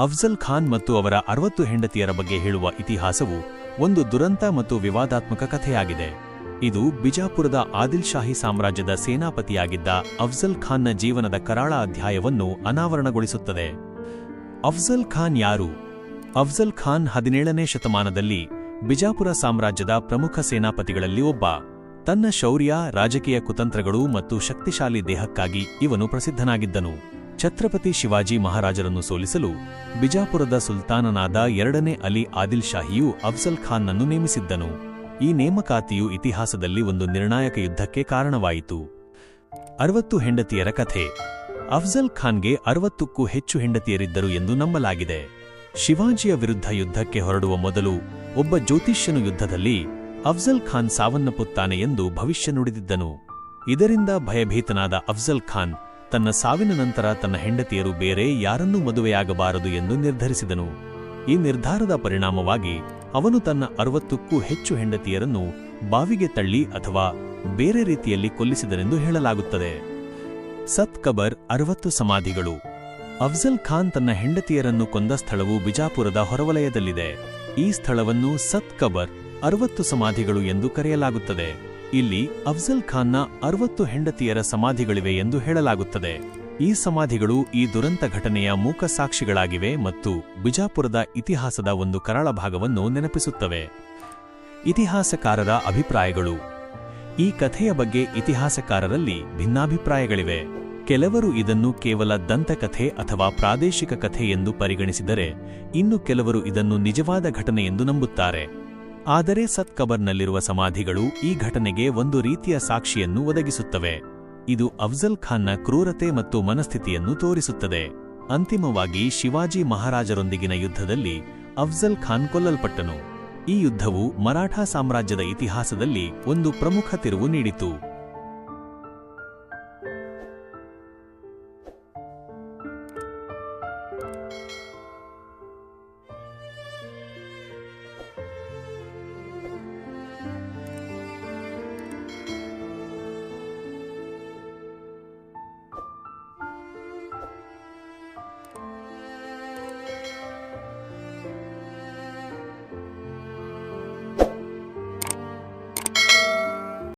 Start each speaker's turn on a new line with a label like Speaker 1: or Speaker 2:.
Speaker 1: ಅಫ್ಜಲ್ ಖಾನ್ ಮತ್ತು ಅವರ ಅರವತ್ತು ಹೆಂಡತಿಯರ ಬಗ್ಗೆ ಹೇಳುವ ಇತಿಹಾಸವು ಒಂದು ದುರಂತ ಮತ್ತು ವಿವಾದಾತ್ಮಕ ಕಥೆಯಾಗಿದೆ. ಇದು ಬಿಜಾಪುರದ ಆದಿಲ್ ಶಾಹಿ ಸಾಮ್ರಾಜ್ಯದ ಸೇನಾಪತಿಯಾಗಿದ್ದ ಅಫ್ಜಲ್ ಖಾನ್ನ ಜೀವನದ ಕರಾಳ ಅಧ್ಯಾಯವನ್ನು ಅನಾವರಣಗೊಳಿಸುತ್ತದೆ. ಅಫ್ಜಲ್ ಖಾನ್ ಯಾರು? ಅಫ್ಜಲ್ ಖಾನ್ ಹದಿನೇಳನೇ ಶತಮಾನದಲ್ಲಿ ಬಿಜಾಪುರ ಸಾಮ್ರಾಜ್ಯದ ಪ್ರಮುಖ ಸೇನಾಪತಿಗಳಲ್ಲಿ ಒಬ್ಬ. ತನ್ನ ಶೌರ್ಯ, ರಾಜಕೀಯ ಕುತಂತ್ರಗಳು ಮತ್ತು ಶಕ್ತಿಶಾಲಿ ದೇಹಕ್ಕಾಗಿ ಇವನು ಪ್ರಸಿದ್ಧನಾಗಿದ್ದನು. ಛತ್ರಪತಿ ಶಿವಾಜಿ ಮಹಾರಾಜರನ್ನು ಸೋಲಿಸಲು ಬಿಜಾಪುರದ ಸುಲ್ತಾನನಾದ ಎರಡನೇ ಅಲಿ ಆದಿಲ್ ಶಾಹಿಯು ಅಫ್ಜಲ್ ಖಾನ್ನನ್ನು ನೇಮಿಸಿದ್ದನು. ಈ ನೇಮಕಾತಿಯು ಇತಿಹಾಸದಲ್ಲಿ ಒಂದು ನಿರ್ಣಾಯಕ ಯುದ್ಧಕ್ಕೆ ಕಾರಣವಾಯಿತು. ಅರವತ್ತು ಹೆಂಡತಿಯರ ಕಥೆ. ಅಫ್ಜಲ್ ಖಾನ್ಗೆ ಅರವತ್ತಕ್ಕೂ ಹೆಚ್ಚು ಹೆಂಡತಿಯರಿದ್ದರು ಎಂದು ನಂಬಲಾಗಿದೆ. ಶಿವಾಜಿಯ ವಿರುದ್ಧ ಯುದ್ಧಕ್ಕೆ ಹೊರಡುವ ಮೊದಲು ಒಬ್ಬ ಜ್ಯೋತಿಷ್ಯನು ಯುದ್ಧದಲ್ಲಿ ಅಫ್ಜಲ್ ಖಾನ್ ಸಾವನ್ನಪ್ಪುತ್ತಾನೆ ಎಂದು ಭವಿಷ್ಯ ನುಡಿದಿದ್ದನು. ಇದರಿಂದ ಭಯಭೀತನಾದ ಅಫ್ಜಲ್ ಖಾನ್ ತನ್ನ ಸಾವಿನ ನಂತರ ತನ್ನ ಹೆಂಡತಿಯರು ಬೇರೆ ಯಾರನ್ನೂ ಮದುವೆಯಾಗಬಾರದು ಎಂದು ನಿರ್ಧರಿಸಿದನು. ಈ ನಿರ್ಧಾರದ ಪರಿಣಾಮವಾಗಿ ಅವನು ತನ್ನ ಅರವತ್ತಕ್ಕೂ ಹೆಚ್ಚು ಹೆಂಡತಿಯರನ್ನು ಬಾವಿಗೆ ತಳ್ಳಿ ಅಥವಾ ಬೇರೆ ರೀತಿಯಲ್ಲಿ ಕೊಲ್ಲಿಸಿದನೆಂದು ಹೇಳಲಾಗುತ್ತದೆ. ಸತ್ ಕಬರ್ ಅರವತ್ತು ಸಮಾಧಿಗಳು. ಅಫ್ಜಲ್ ಖಾನ್ ತನ್ನ ಹೆಂಡತಿಯರನ್ನು ಕೊಂದ ಸ್ಥಳವು ಬಿಜಾಪುರದ ಹೊರವಲಯದಲ್ಲಿದೆ. ಈ ಸ್ಥಳವನ್ನು ಸತ್ ಕಬರ್ ಅರವತ್ತು ಸಮಾಧಿಗಳು ಎಂದು ಕರೆಯಲಾಗುತ್ತದೆ. ಇಲ್ಲಿ ಅಫ್ಜಲ್ ಖಾನ್ನ ಅರವತ್ತು ಹೆಂಡತಿಯರ ಸಮಾಧಿಗಳಿವೆ ಎಂದು ಹೇಳಲಾಗುತ್ತದೆ. ಈ ಸಮಾಧಿಗಳು ಈ ದುರಂತ ಘಟನೆಯ ಮೂಕ ಸಾಕ್ಷಿಗಳಾಗಿವೆ ಮತ್ತು ಬಿಜಾಪುರದ ಇತಿಹಾಸದ ಒಂದು ಕರಾಳ ಭಾಗವನ್ನು ನೆನಪಿಸುತ್ತವೆ. ಇತಿಹಾಸಕಾರರ ಅಭಿಪ್ರಾಯಗಳು. ಈ ಕಥೆಯ ಬಗ್ಗೆ ಇತಿಹಾಸಕಾರರಲ್ಲಿ ಭಿನ್ನಾಭಿಪ್ರಾಯಗಳಿವೆ. ಕೆಲವರು ಇದನ್ನು ಕೇವಲ ದಂತಕಥೆ ಅಥವಾ ಪ್ರಾದೇಶಿಕ ಕಥೆ ಎಂದು ಪರಿಗಣಿಸಿದರೆ, ಇನ್ನು ಕೆಲವರು ಇದನ್ನು ನಿಜವಾದ ಘಟನೆ ಎಂದು ನಂಬುತ್ತಾರೆ. ಆದರೆ ಸತ್ಕಬರ್ನಲ್ಲಿರುವ ಸಮಾಧಿಗಳು ಈ ಘಟನೆಗೆ ಒಂದು ರೀತಿಯ ಸಾಕ್ಷಿಯನ್ನು ಒದಗಿಸುತ್ತವೆ. ಇದು ಅಫ್ಜಲ್ ಖಾನ್ನ ಕ್ರೂರತೆ ಮತ್ತು ಮನಸ್ಥಿತಿಯನ್ನು ತೋರಿಸುತ್ತದೆ. ಅಂತಿಮವಾಗಿ ಶಿವಾಜಿ ಮಹಾರಾಜರೊಂದಿಗಿನ ಯುದ್ಧದಲ್ಲಿ ಅಫ್ಜಲ್ ಖಾನ್ ಕೊಲ್ಲಲ್ಪಟ್ಟನು. ಈ ಯುದ್ಧವು ಮರಾಠಾ ಸಾಮ್ರಾಜ್ಯದ ಇತಿಹಾಸದಲ್ಲಿ ಒಂದು ಪ್ರಮುಖ ತಿರುವು ನೀಡಿತು.